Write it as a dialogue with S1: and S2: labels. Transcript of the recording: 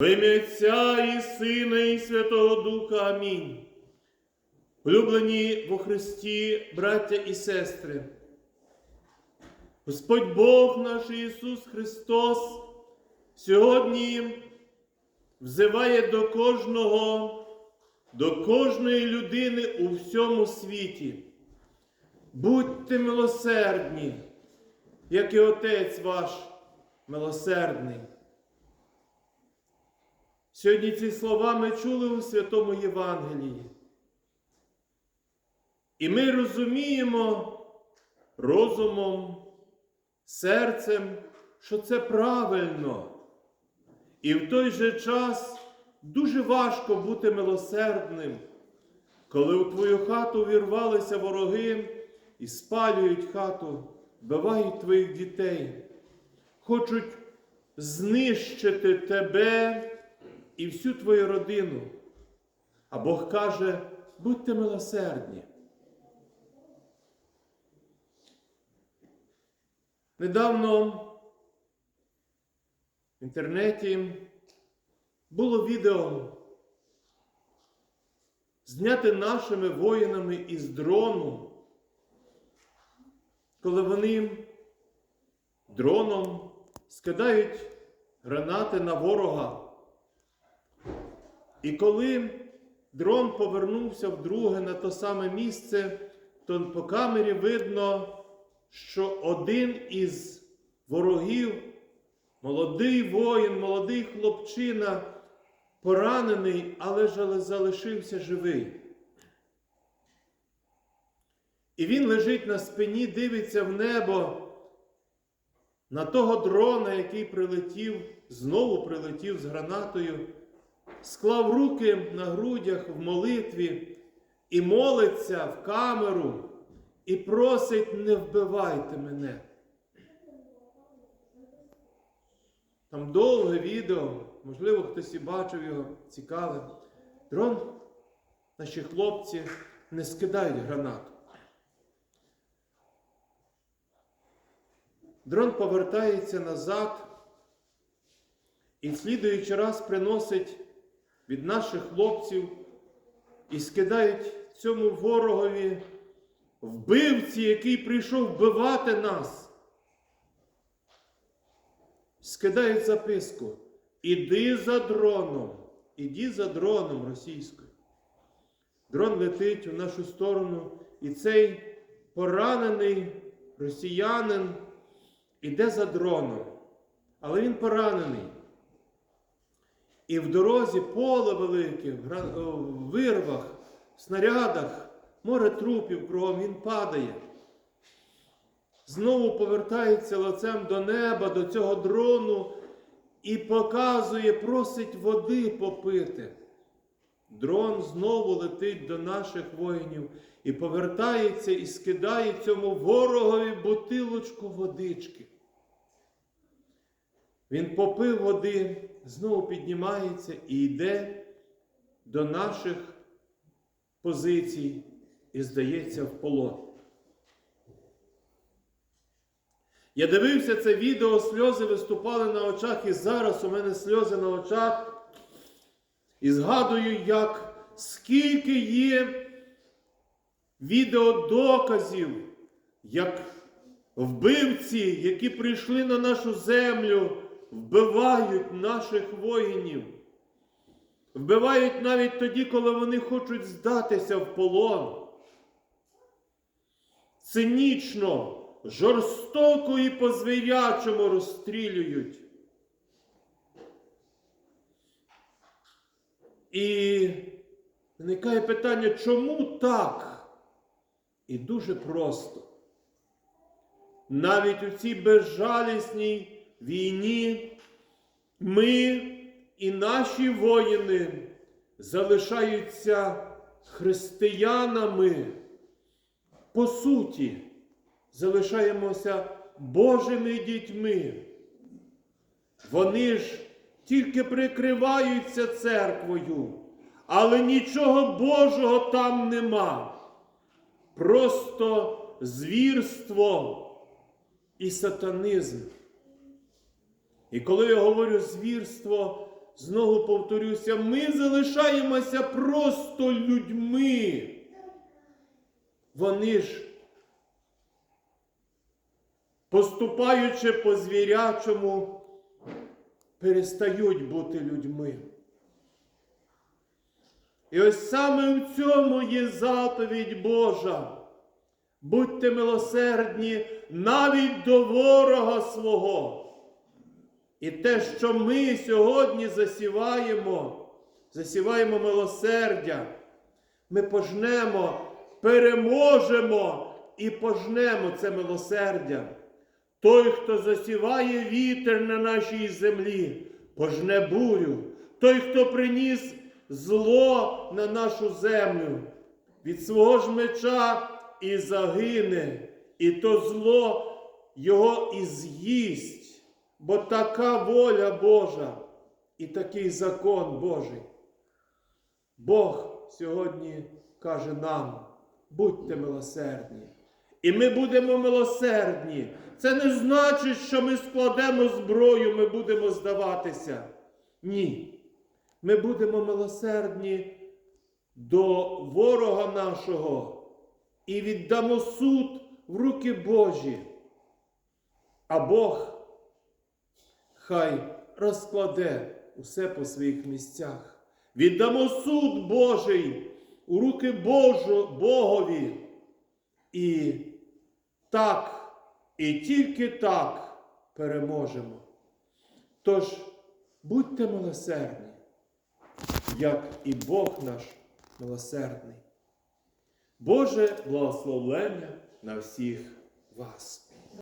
S1: Отця і Сина, і Святого Духа. Амінь. Улюблені во Христі, браття і сестри. Господь Бог наш Ісус Христос сьогодні взиває до кожного, до кожної людини у всьому світі. Будьте милосердні, як і Отець ваш милосердний. Сьогодні ці слова ми чули у Святому Євангелії. І ми розуміємо розумом, серцем, що це правильно. І в той же час дуже важко бути милосердним, коли у твою хату вірвалися вороги і спалюють хату, вбивають твоїх дітей, хочуть знищити тебе і всю твою родину. А Бог каже, будьте милосердні. Недавно в інтернеті було відео зняте нашими воїнами із дрону, коли вони дроном скидають гранати на ворога. І коли дрон повернувся вдруге на те саме місце, то по камері видно, що один із ворогів, молодий воїн, молодий хлопчина, поранений, але залишився живий. І він лежить на спині, дивиться в небо на того дрона, який прилетів, знову прилетів з гранатою склав руки на грудях в молитві і молиться в камеру і просить, не вбивайте мене. Там довге відео, можливо, хтось і бачив його, цікаве. Дрон, наші хлопці не скидають гранату. Дрон повертається назад і слідуючий раз приносить від наших хлопців і скидають цьому ворогові вбивці, який прийшов вбивати нас. Скидають записку. Іди за дроном, іди за дроном російською. Дрон летить у нашу сторону, і цей поранений росіянин іде за дроном. Але він поранений. І в дорозі поле велике, в вирвах, в снарядах, море трупів кругом, він падає. Знову повертається лицем до неба, до цього дрону і показує, просить води попити. Дрон знову летить до наших воїнів і повертається і скидає цьому ворогові бутилочку водички. Він попив води, знову піднімається і йде до наших позицій і здається в полон. Я дивився це відео, сльози виступали на очах, і зараз у мене сльози на очах. І згадую, як скільки є відеодоказів, як вбивці, які прийшли на нашу землю вбивають наших воїнів. Вбивають навіть тоді, коли вони хочуть здатися в полон. Цинічно, жорстоко і по звірячому розстрілюють. І виникає питання, чому так? І дуже просто. Навіть у цій безжалісній війні ми і наші воїни залишаються християнами. По суті, залишаємося Божими дітьми. Вони ж тільки прикриваються церквою, але нічого Божого там нема. Просто звірство і сатанизм. І коли я говорю звірство, знову повторюся, ми залишаємося просто людьми. Вони ж, поступаючи по звірячому, перестають бути людьми. І ось саме в цьому є заповідь Божа. Будьте милосердні навіть до ворога свого. І те, що ми сьогодні засіваємо, засіваємо милосердя, ми пожнемо, переможемо і пожнемо це милосердя. Той, хто засіває вітер на нашій землі, пожне бурю. Той, хто приніс зло на нашу землю, від свого ж меча і загине, і то зло його і з'їсть, бо така воля Божа і такий закон Божий. Бог сьогодні каже нам: будьте милосердні. І ми будемо милосердні. Це не значить, що ми складемо зброю, ми будемо здаватися. Ні. Ми будемо милосердні до ворога нашого і віддамо суд в руки Божі. А Бог хай розкладе усе по своїх місцях. Віддамо суд Божий у руки Божу, Богові. І так, і тільки так переможемо. Тож будьте милосердні, як і Бог наш милосердний. Боже благословення на всіх вас.